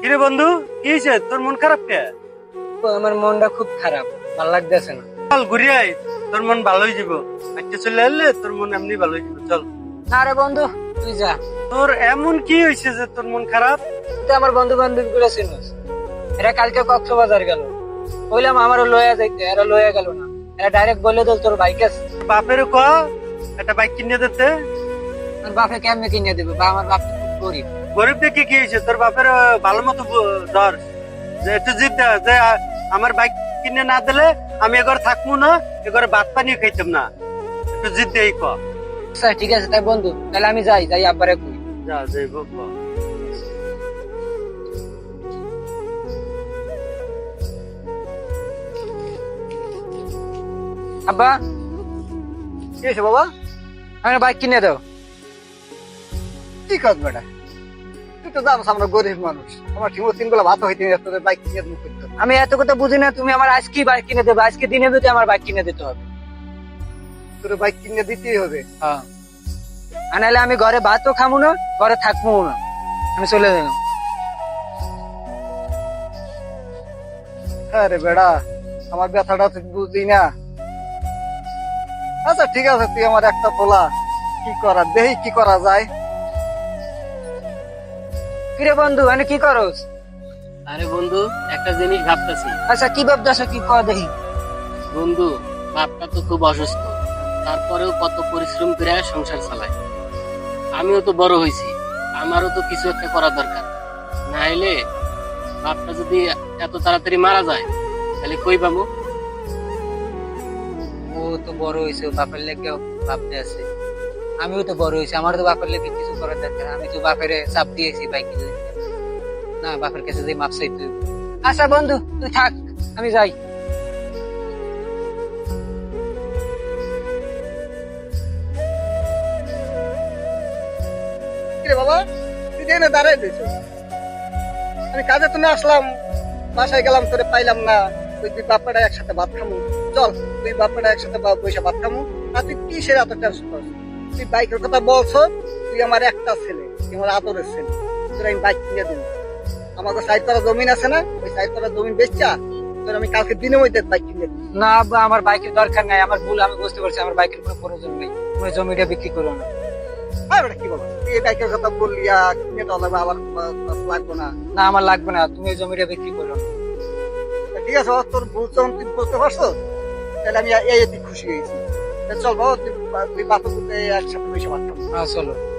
কিরে বন্ধু কি হয়েছে? তোর মন খারাপ কে? আমার মনটা খুব খারাপ ভালো লাগতেছে না। চল ঘুরে আই তোর মন ভালো হয়ে যাব। আজকে চলে এলে তোর মন এমনি হয়ে যাবে চল। বন্ধু তুই যা। তোর এমন কি হয়েছে যে তোর মন খারাপ? তুই আমার বন্ধু বান্ধবগুলো চিনিস। এরা কালকে কক্সবাজার গেল। বললাম আমারও লয়া যাইতে এরা লয়া গেল না। এরা ডাইরেক্ট বলে দিল তোর বাইক আছে। বাপের ক একটা বাইক কিনে দিতে? আর বাপে কেমনে কিনে দেবে? বা আমার বাপ গরিব গরিব দেখে কি হয়েছে? তোর বাপের ভালো মতো ধর। যে একটু জিদ যে আমার বাইক কিনে না দিলে আমি এগর থাকব না এগর ভাত পানি খাইতাম না। একটু জিদ দেই ক। আচ্ছা ঠিক আছে তাই বন্ধু তাহলে আমি যাই যাই আব্বারে কই। যা যাইব ক। আব্বা কি হয়েছে বাবা? আমার বাইক কিনে দাও। কি কাজ বেটা? তুই তো জানোস আমরা গরিব মানুষ। আমার ঠিক তিনগুলো ভাত হইতে তোদের বাইক কিনে করতে আমি এত কথা বুঝি না তুমি আমার আজকে বাইক কিনে দেবে? আজকে দিনে দিতে আমার বাইক কিনে দিতে হবে। তোর বাইক কিনে দিতেই হবে। হ্যাঁ। আর নাহলে আমি ঘরে ভাতও খামু না ঘরে থাকব না। আমি চলে গেলাম আরে বেড়া আমার ব্যথাটা তুই বুঝি না। আচ্ছা ঠিক আছে তুই আমার একটা পোলা। কি করা দেখি কি করা যায়। কিরে বন্ধু মানে কি করস? আরে বন্ধু একটা জিনিস ভাবতেছি। আচ্ছা কি ভাবতেছ কি কর দেখি? বন্ধু বাপটা তো খুব অসুস্থ। তারপরেও কত পরিশ্রম করে সংসার চালায়। আমিও তো বড় হয়েছি আমারও তো কিছু একটা করা দরকার। নাইলে বাপটা যদি এত তাড়াতাড়ি মারা যায় তাহলে কই পাবো? ও তো বড় হয়েছে বাপের লেগে ভাবতে আছে। আমিও তো বড় হয়েছি আমার তো বাপের লেগে কিছু করার দরকার আমি তো বাপের চাপ দিয়েছি বাইক না, বাপের কাছে যে মাপ চাইতে হইব। আচ্ছা বন্ধু, তুই থাক, আমি যাই। বাবা, তুই আমি কাজে আসলাম গেলাম, তোরে পাইলাম না। তুই একসাথে ভাত খামু। চল তুই বাপ্পাটা একসাথে বসে ভাত খামু। আর তুই কি সে এত টেনশন তুই বাইকের কথা বলছ তুই আমার একটা ছেলে তুই আমার আদরের ছেলে। তোর আমি বাইক কিনে দেবো। আমাকে সাইড করা জমিন আছে না ওই সাইড করা জমিন বেচা তোর আমি কালকে দিনের মধ্যে বাইক কিনে দেবো। না আব্বা আমার বাইকের দরকার নাই আমার ভুল আমি বুঝতে পারছি আমার বাইকের কোনো প্রয়োজন নেই তুমি জমিটা বিক্রি করো না। কি বলো? তুই এই বাইকের কথা বললি আর কিনে তো লাগবে না। না আমার লাগবে না তুমি জমিটা বিক্রি করো। ঠিক আছে তোর ভুল যখন তুই বুঝতে পারছ? তাহলে আমি এই খুশি হয়েছি। চল বাবা তুই তুই একসাথে বসে পারতাম হ্যাঁ চলো।